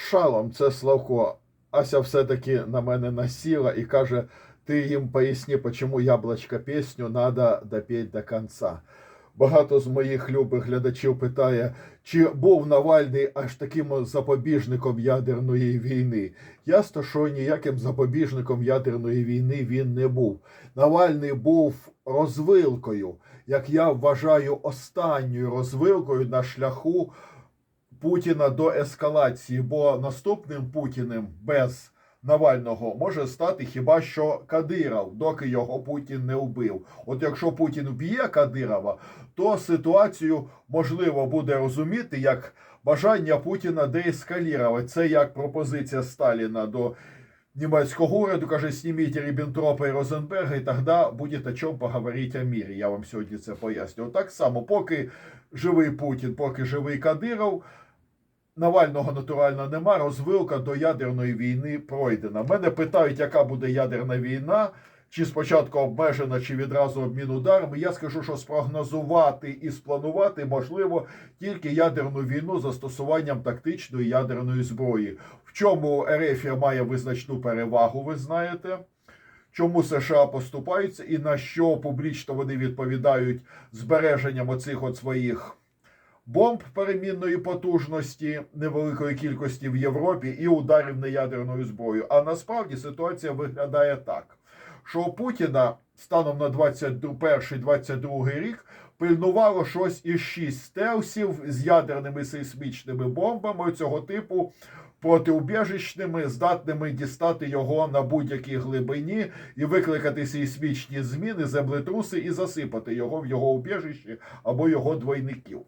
Шалом, це Славко. Ася все-таки на мене насіла і каже: ти їм поясни, чому яблочка пісню треба допеть до кінця. Багато з моїх любих глядачів питає, чи був Навальний аж таким запобіжником ядерної війни. Ясно, що ніяким запобіжником ядерної війни він не був. Навальний був розвилкою, як я вважаю, останньою розвилкою на шляху Путіна до ескалації, бо наступним Путіним без Навального може стати хіба що Кадиров, доки його Путін не вбив. От якщо Путін вб'є Кадирова, то ситуацію можливо буде розуміти як бажання Путіна деескалірувати. Це як пропозиція Сталіна до німецького уряду, каже, зніміть Ріббентропа і Розенберга, і тоді буде о чому поговорити о мірі. Я вам сьогодні це поясню. Так само, поки живий Путін, поки живий Кадиров. Навального натурально нема, розвилка до ядерної війни пройдена. Мене питають, яка буде ядерна війна, чи спочатку обмежена, чи відразу обмін ударами. Я скажу, що спрогнозувати і спланувати можливо тільки ядерну війну застосуванням тактичної ядерної зброї. В чому Ерефія має визначну перевагу, ви знаєте. Чому США поступаються і на що публічно вони відповідають збереженням оцих от своїх бомб перемінної потужності невеликої кількості в Європі і ударів неядерною зброєю. А насправді ситуація виглядає так, що у Путіна станом на 21-22 рік пильнувало щось із шість стелсів з ядерними сейсмічними бомбами цього типу. Протиубіжищними, здатними дістати його на будь-якій глибині і викликати сейсмічні зміни, землетруси і засипати його в його убіжищі або його двойників.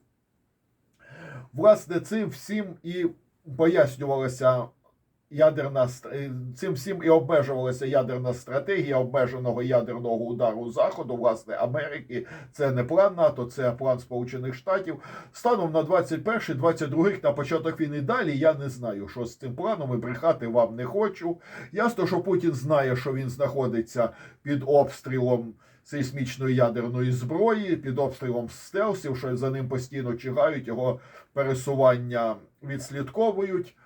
Власне, цим всім і пояснювалася ядерна ст- цим всім і обмежувалася ядерна стратегія обмеженого ядерного удару Заходу, власне, Америки. Це не план НАТО, це план Сполучених Штатів. Станом на 21-22 рік на початок війни далі я не знаю, що з цим планом і брехати вам не хочу. Ясно, що Путін знає, що він знаходиться під обстрілом сейсмічної ядерної зброї, під обстрілом стелсів, що за ним постійно чигають, його пересування відслідковують.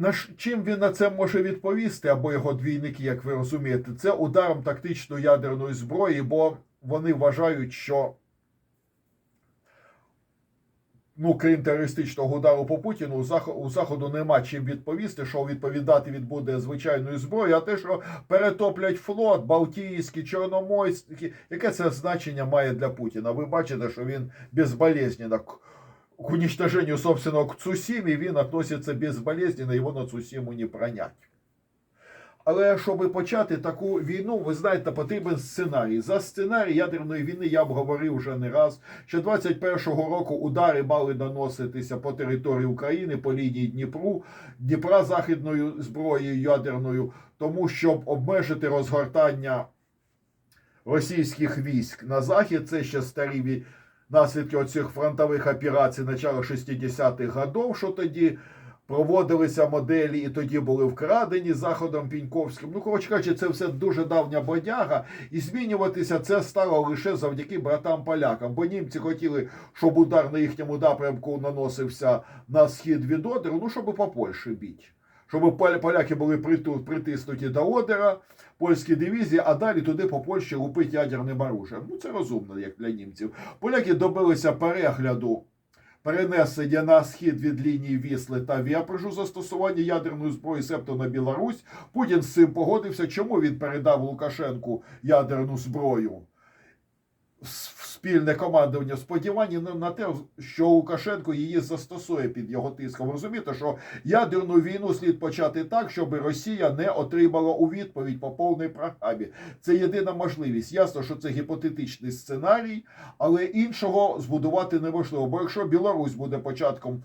На ш- чим він на це може відповісти, або його двійники, як ви розумієте, це ударом тактичної ядерної зброї, бо вони вважають, що ну, крім терористичного удару по Путіну, у Захо- у Заходу нема чим відповісти, що відповідати від буде звичайною зброєю, а те, що перетоплять флот, Балтійський, Чорноморський, яке це значення має для Путіна? Ви бачите, що він безболезненно к уничтожению собственного к Цусімі він относиться безболезненно, його на Цусіму не пронять. Але щоб почати таку війну, ви знаєте, потрібен сценарій. За сценарій ядерної війни я б говорив вже не раз. Ще 21-го року удари мали наноситися по території України по лінії Дніпру, Дніпра західною зброєю ядерною, тому щоб обмежити розгортання російських військ на захід. Це ще старі наслідки оцих фронтових операцій начала 60-х годів, що тоді проводилися моделі, і тоді були вкрадені заходом Піньковським. Ну, коротше кажучи, це все дуже давня бодяга, і змінюватися це стало лише завдяки братам полякам. Бо німці хотіли, щоб удар на їхньому напрямку наносився на схід від Одеру, ну щоб по Польщі бити. Щоб пол- поляки були притиснуті до Одера, польські дивізії, а далі туди по Польщі лупить ядерним оружием. Ну це розумно, як для німців. Поляки добилися перегляду перенесення на схід від лінії Вісли та Вєприжу застосування ядерної зброї, себто на Білорусь. Путін з цим погодився. Чому він передав Лукашенку ядерну зброю? Спільне командування сподівання на- те, що Лукашенко її застосує під його тиском. Розумієте, що ядерну війну слід почати так, щоб Росія не отримала у відповідь по повній програмі. Це єдина можливість. Ясно, що це гіпотетичний сценарій, але іншого збудувати неможливо. Бо якщо Білорусь буде початком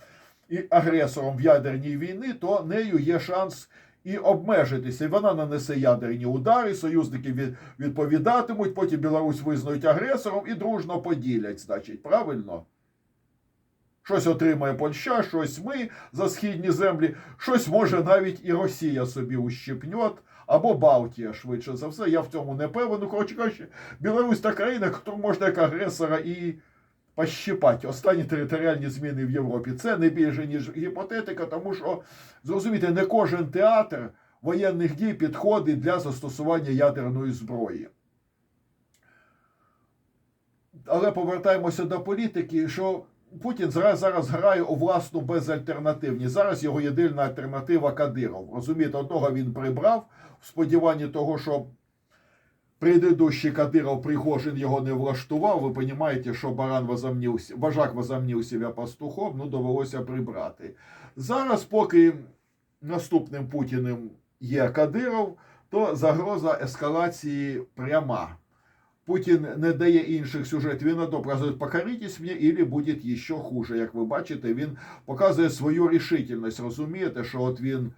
і агресором в ядерній війни, то нею є шанс і обмежитися. І вона нанесе ядерні удари, союзники від, відповідатимуть, потім Білорусь визнають агресором і дружно поділять, значить, правильно? Щось отримає Польща, щось ми за східні землі, щось може навіть і Росія собі ущипнет, або Балтія, швидше за все. Я в цьому не певен. Ну, коротше кажучи, Білорусь та країна, яку можна як агресора і пощипати останні територіальні зміни в Європі. Це не більше, ніж гіпотетика, тому що, зрозумійте, не кожен театр воєнних дій підходить для застосування ядерної зброї. Але повертаємося до політики, що Путін зараз, зараз грає у власну безальтернативність. Зараз його єдина альтернатива Кадиров. Розумієте, одного він прибрав в сподіванні того, що предыдущий Кадиров Пригожин його не влаштував. Ви розумієте, що баран возомнив, с- вожак возомнив себе пастухом, ну довелося прибрати. Зараз, поки наступним Путіним є Кадиров, то загроза ескалації пряма. Путін не дає інших сюжетів, він одно показує, покоритесь мені, і буде ще хуже. Як ви бачите, він показує свою рішительність. Розумієте, що от він,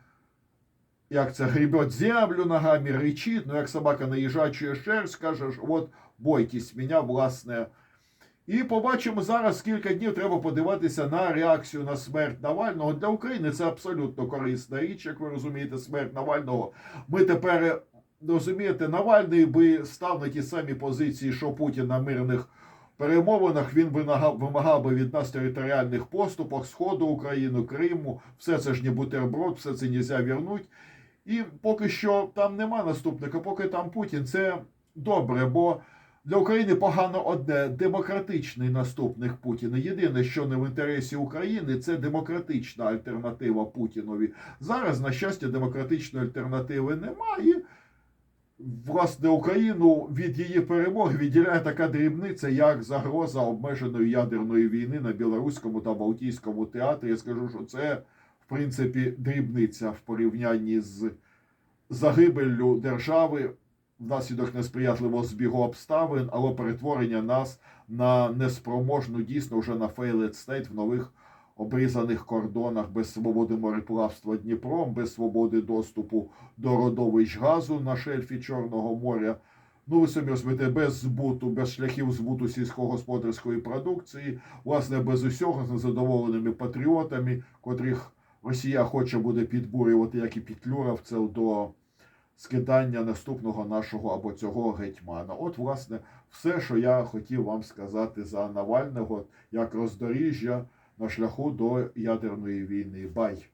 як це, гребет землю ногами, речить, ну як собака наїжджачує шерсть, каже, от бойтесь мене, власне. І побачимо зараз кілька днів. Треба подивитися на реакцію на смерть Навального. Для України це абсолютно корисна річ, як ви розумієте, смерть Навального. Ми тепер розумієте, Навальний би став на ті самі позиції, що Путін на мирних перемовинах. Він би вимагав би від нас територіальних поступок Сходу України, Криму. Все це ж не бутерброд, все це нельзя вернуть. І поки що там нема наступника, поки там Путін, це добре, бо для України погано одне демократичний наступник Путіна. Єдине, що не в інтересі України, це демократична альтернатива Путінові. Зараз, на щастя, демократичної альтернативи немає. Власне, Україну від її перемоги відділяє така дрібниця, як загроза обмеженої ядерної війни на білоруському та Балтійському театрі. Я скажу, що це, принципі, дрібниця в порівнянні з загибеллю держави внаслідок несприятливого збігу обставин, або перетворення нас на неспроможну, дійсно вже на failed state в нових обрізаних кордонах без свободи мореплавства Дніпром, без свободи доступу до родовищ газу на шельфі Чорного моря. Ну, ви самі розумієте, без збуту, без шляхів збуту сільськогосподарської продукції, власне, без усього з незадоволеними патріотами, котрих Росія хоче буде підбурювати, як і петлюровців до скидання наступного нашого або цього гетьмана. От, власне, все, що я хотів вам сказати за Навального, як роздоріжжя на шляху до ядерної війни. Бай!